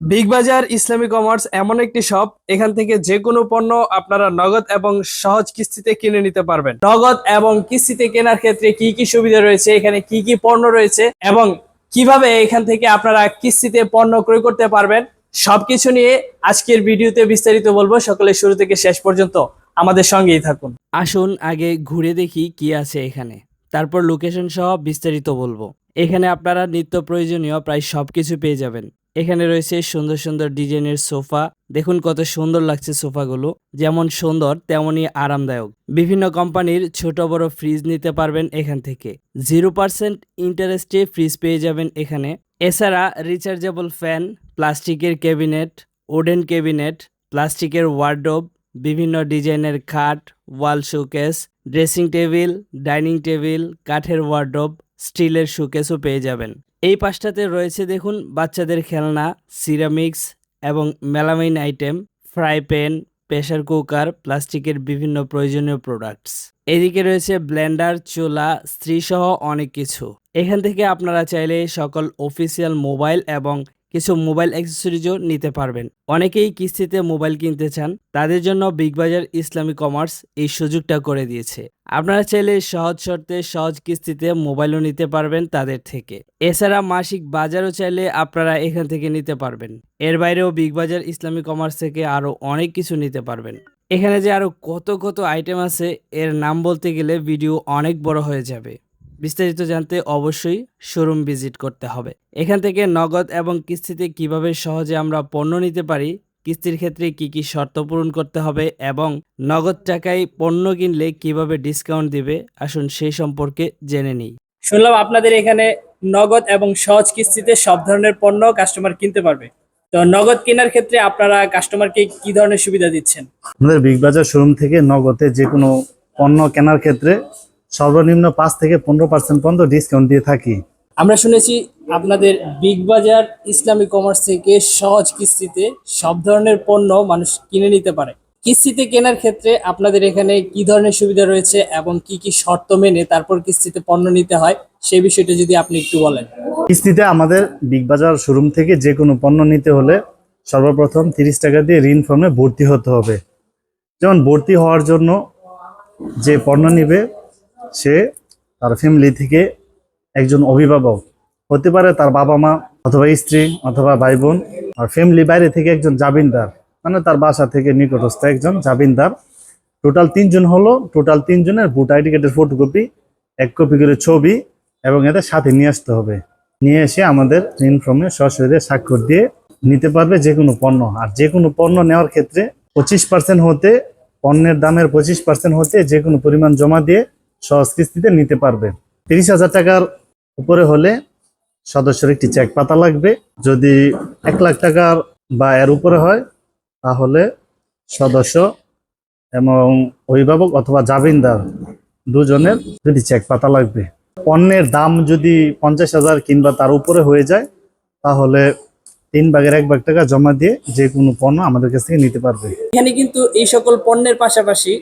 Big বাজার ইসলামী commerce এমন একটি শপ এখান থেকে যে কোনো পণ্য আপনারা নগদ এবং সহজ কিস্তিতে কিনে নিতে পারবেন। নগদ এবং কিস্তিতে কেনার ক্ষেত্রে কি কি সুবিধা রয়েছে? এখানে কি কি পণ্য রয়েছে? এবং কীভাবে এখান থেকে আপনারা কিস্তিতে পণ্য ক্রয় করতে পারবেন? সবকিছু নিয়ে আজকের ভিডিওতে বিস্তারিত বলব। সকলে শুরু থেকে শেষ পর্যন্ত আমাদের সঙ্গেই থাকুন। আসুন, আগে ঘুরে দেখি কি আছে এখানে। তারপর লোকেশন সহ বিস্তারিত বলব। এখানে আপনারা নিত্য প্রয়োজনীয় প্রায় সবকিছু পেয়ে যাবেন। এখানে রয়েছে সুন্দর সুন্দর ডিজাইনের সোফা। দেখুন কত সুন্দর লাগছে সোফাগুলো। যেমন সুন্দর তেমনই আরামদায়ক। বিভিন্ন কোম্পানির ছোট বড় ফ্রিজ নিতে পারবেন এখান থেকে। জিরো পার্সেন্ট ইন্টারেস্টে ফ্রিজ পেয়ে যাবেন এখানে। এছাড়া রিচার্জেবল ফ্যান প্লাস্টিকের ক্যাবিনেট ওডেন ক্যাবিনেট প্লাস্টিকের ওয়ার্ডরোব বিভিন্ন ডিজাইনের খাট wall showcase dressing table dining table কাঠের ওয়ার্ডরোব স্টিলের শোকেসও পেয়ে যাবেন। এই পাশটাতে রয়েছে দেখুন বাচ্চাদের খেলনা, সিরামিক্স এবং melamine item, fry pan pressure cooker, প্লাস্টিকের বিভিন্ন প্রয়োজনীয় প্রোডাক্টস। এদিকে রয়েছে ব্লেন্ডার, চোলা স্ত্রী সহ অনেক কিছু। এখান থেকে আপনারা চাইলে সকল অফিসিয়াল মোবাইল এবং কিছু মোবাইল অ্যাক্সেসরিজও নিতে পারবেন। অনেকেই কিস্তিতে মোবাইল কিনতে চান, তাদের জন্য বিগ বাজার ইসলামী কমার্স এই সুযোগটা করে দিয়েছে। আপনারা চাইলে সহজ শর্তে সহজ কিস্তিতে মোবাইলও নিতে পারবেন তাদের থেকে। এছাড়া মাসিক বাজারও চাইলে আপনারা এখান থেকে নিতে পারবেন। এর বাইরেও বিগ বাজার ইসলামী কমার্স থেকে আরও অনেক কিছু নিতে পারবেন। এখানে যে আরও কত কত আইটেম আছে, এর নাম বলতে গেলে ভিডিও অনেক বড় হয়ে যাবে। বিস্তারিত জানতে অবশ্যই শোরুম ভিজিট করতে হবে। এখান থেকে নগদ এবং কিস্তিতে কীভাবে সহজে আমরা পণ্য নিতে পারি কিস্তির ক্ষেত্রে কি কি শর্ত পূরণ করতে হবে এবং নগদ টাকায় পণ্য কিনলে কীভাবে ডিসকাউন্ট দিবে আসুন সেই সম্পর্কে জেনে নিই। শুনলাম আপনাদের এখানে নগদ এবং সহজ কিস্তিতে সব ধরনের পণ্য কাস্টমার কিনতে পারবে। তো নগদ কেনার ক্ষেত্রে আপনারা কাস্টমারকে কি ধরনের সুবিধা দিচ্ছেন? আমাদের বিগ বাজার শোরুম থেকে নগদে যে কোনো পণ্য কেনার ক্ষেত্রে সর্বনিম্ন পাঁচ থেকে পনেরো পার্সেন্ট পর্যন্ত ডিসকাউন্ট দিয়ে থাকি। আমরা শুনেছি আপনাদের বিগ বাজার ইসলামী কমার্স থেকে সহজ কিস্তিতে সব ধরনের পণ্য মানুষ কিনে নিতে পারে। কিস্তিতে কেনার ক্ষেত্রে আপনাদের এখানে কি ধরনের সুবিধা রয়েছে এবং কি কি শর্ত মেনে তারপর কিস্তিতে পণ্য নিতে হয় সেই বিষয়টা যদি আপনি একটু বলেন। কিস্তিতে আমাদের বিগ বাজার শোরুম থেকে যে কোনো পণ্য নিতে হলে সর্বপ্রথম তিরিশ টাকা দিয়ে ঋণ ফর্মে ভর্তি হতে হবে। যেমন ভর্তি হওয়ার জন্য যে পণ্য নিবে সে তার ফ্যামিলি থেকে একজন অভিভাবক হতে পারে তার বাবা মা অথবা স্ত্রী অথবা ভাই বোন আর ফ্যামিলি বাইরে থেকে একজন জামিনদার মানে তার বাসা থেকে নিকটস্থ একজন জামিনদার। টোটাল তিনজন হলো টোটাল তিনজনের ভোট আইডি কার্ডের ফটোকপি এক কপি করে ছবি এবং এদের সাথে নিয়ে আসতে হবে। নিয়ে এসে আমাদের ঋণ ফর্মে সশরীরে স্বাক্ষর দিয়ে নিতে পারবে যে কোনো পণ্য। আর যে কোনো পণ্য নেওয়ার ক্ষেত্রে পঁচিশ পার্সেন্ট হতে, পণ্যের দামের পঁচিশ পার্সেন্ট হতে যে কোনো পরিমাণ জমা দিয়ে সহজ কিস্তিতে নিতে পারবে। তিরিশ হাজার টাকার উপরে হলে সদস্যের একটি চেক পাতা লাগবে। যদি এক লাখ টাকার বা এর উপরে হয়, তাহলে সদস্য এবং অভিভাবক অথবা জামিনদার দুজনের যদি চেক পাতা লাগবে। পণ্যের দাম যদি পঞ্চাশ হাজার কিংবা তার উপরে হয়ে যায়, তাহলে তিন ভাগের এক ভাগ টাকা জমা দিয়ে যে কোনো পণ্য আমাদের কাছ থেকে নিতে পারবে। এখানে কিন্তু এই সকল পণ্যের পাশাপাশি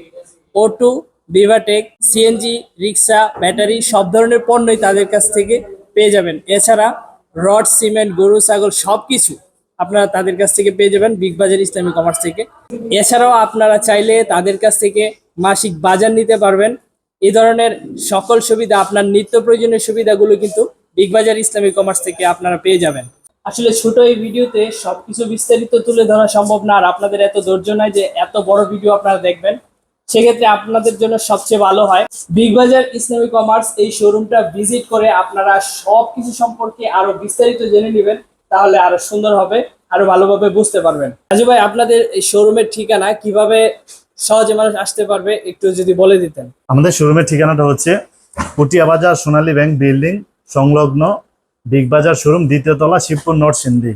অটো বিভাটেক সিএনজি রিক্সা ব্যাটারি সব ধরনের পণ্যই তাদের কাছ থেকে পেয়ে যাবেন। এছাড়া রড, সিমেন্ট, গরু, ছাগল সব কিছু আপনারা তাদের কাছ থেকে পেয়ে যাবেন বিগ বাজার ইসলামী কমার্স থেকে। এছাড়াও আপনারা চাইলে তাদের কাছ থেকে মাসিক বাজার নিতে পারবেন। এই ধরনের সকল সুবিধা, আপনার নিত্য প্রয়োজনীয় সুবিধাগুলো কিন্তু বিগ বাজার ইসলামী কমার্স থেকে আপনারা পেয়ে যাবেন। আসলে ছোট এই ভিডিওতে সবকিছু বিস্তারিত তুলে ধরা সম্ভব না, আর আপনাদের এত ধৈর্য নাই যে এত বড় ভিডিও আপনারা দেখবেন। সেক্ষেত্রে আপনাদের জন্য সবচেয়ে ভালো হয়। বিগ বাজার ইসলামী কমার্স এই শোরুমটা ভিজিট করে আপনারা সব কিছু সম্পর্কে আরও বিস্তারিত জেনে নেবেন, তাহলে আরও সুন্দর হবে, আরও ভালোভাবে বুঝতে পারবেন। রাজু ভাই, আপনাদের এই শোরুমের ঠিকানা কীভাবে সহজে মানুষ আসতে পারবে, একটু যদি বলে দিতেন। আমাদের শোরুমের ঠিকানাটা হচ্ছে পুটিয়া বাজার সোনালী ব্যাংক বিল্ডিং, সংলগ্ন বিগ বাজার শোরুম দ্বিতীয় তলা শিবপুর নরসিংদী।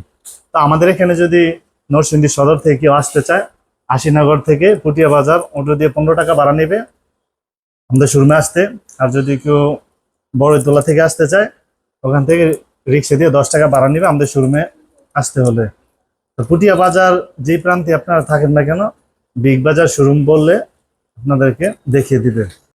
তো আমাদের এখানে যদি নরসিংদী সদর থেকে কেউ আসতে চায় আশিনগর থেকে পুটিয়া বাজার, অটো দিয়ে পনেরো টাকা ভাড়া নেবে। আমাদের শোরুমে আসতে। আর যদি কেউ বড়তলা থেকে আসতে চায়, ওখান থেকে রিক্সা দিয়ে দশ টাকা ভাড়া নেবে আমাদের শোরুমে আসতে হলে। তো পুটিয়া বাজার যে প্রান্তে আপনারা থাকেন না কেন, বিগ বাজার শোরুম বললে আপনাদেরকে দেখিয়ে দিবে।